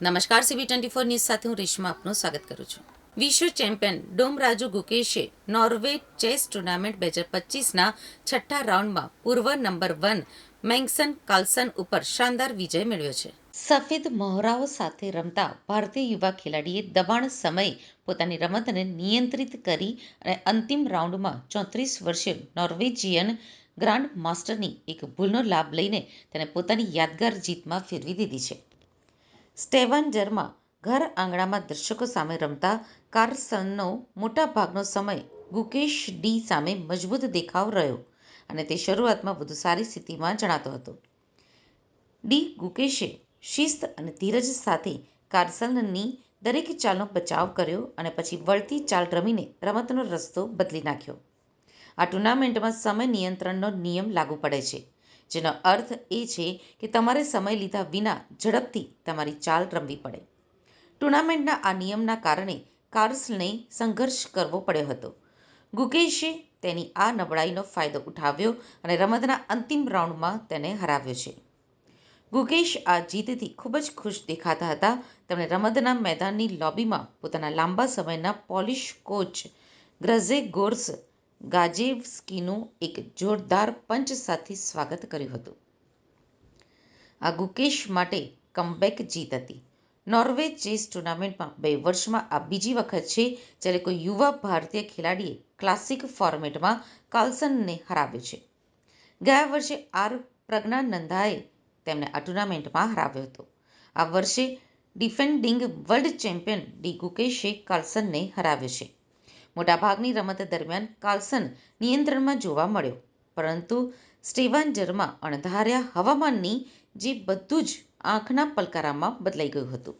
નમસ્કાર CB twenty four news સાથે હું રેશમા આપનું સ્વાગત કરું છું. વિશ્વ ચેમ્પિયન ડોમ રાજુ ગુકેશે નોર્વે ચેસ ટુર્નામેન્ટ બે હજાર પચીસના છઠ્ઠા રાઉન્ડમાં પૂર્વ નંબર વન મેંગસન કાર્લસન ઉપર શાનદાર વિજય મેળવ્યો છે. સફેદ મહોરાઓ સાથે રમતા ભારતીય યુવા ખેલાડીએ દબાણ સમયે પોતાની રમતને નિયંત્રિત કરી અને અંતિમ રાઉન્ડમાં ચોત્રીસ વર્ષીય નોર્વેજિયન ગ્રાન્ડ માસ્ટરની એક ભૂલનો લાભ લઈને તેને પોતાની યાદગાર જીતમાં ફેરવી દીધી છે. સ્ટેવન્જરમાં ઘર આંગણામાં દર્શકો સામે રમતા કાર્લસનનો મોટાભાગનો સમય ગુકેશ ડી સામે મજબૂત દેખાવ રહ્યો અને તે શરૂઆતમાં વધુ સારી સ્થિતિમાં જણાતો હતો. ડી ગુકેશે શિસ્ત અને ધીરજ સાથે કાર્લસનની દરેક ચાલનો બચાવ કર્યો અને પછી વળતી ચાલ રમીને રમતનો રસ્તો બદલી નાખ્યો. આ ટુર્નામેન્ટમાં સમય નિયંત્રણનો નિયમ લાગુ પડે છે. જેનો અર્થ એ છે કે તમારે સમય લીધા વિના ઝડપથી તમારી ચાલ રમવી પડે. ટુર્નામેન્ટના આ નિયમના કારણે કાર્લ્સને સંઘર્ષ કરવો પડ્યો હતો. ગુકેશે તેની આ નબળાઈનો ફાયદો ઉઠાવ્યો અને રમતના અંતિમ રાઉન્ડમાં તેને હરાવ્યો છે. ગુકેશ આ જીતથી ખૂબ જ ખુશ દેખાતા હતા. તેમણે રમતના મેદાનની લોબીમાં પોતાના લાંબા સમયના પોલિશ કોચ ગ્રઝે ગોર્સ ગાજેવ્સ્કીનું એક જોરદાર પંચ સાથે સ્વાગત કર્યું હતું. આ ગુકેશ માટે કમબેક જીત હતી. નોર્વે ચેસ ટુર્નામેન્ટમાં બે વર્ષમાં આ બીજી વખત છે, જ્યારે કોઈ યુવા ભારતીય ખેલાડીએ ક્લાસિક ફોર્મેટમાં કાર્લસનને હરાવ્યો છે. ગયા વર્ષે આર. પ્રજ્ઞાનંદાએ તેમને આ ટુર્નામેન્ટમાં હરાવ્યો હતો. આ વર્ષે ડિફેન્ડિંગ વર્લ્ડ ચેમ્પિયન ડી. ગુકેશે કાર્લસનને હરાવ્યો છે. મોટાભાગની રમત દરમિયાન કાર્લસન નિયંત્રણમાં જોવા મળ્યો. પરંતુ સ્ટેવાન્જરમાં અણધાર્યા હવામાનની જે બધું જ આંખના પલકારામાં બદલાઈ ગયું હતું.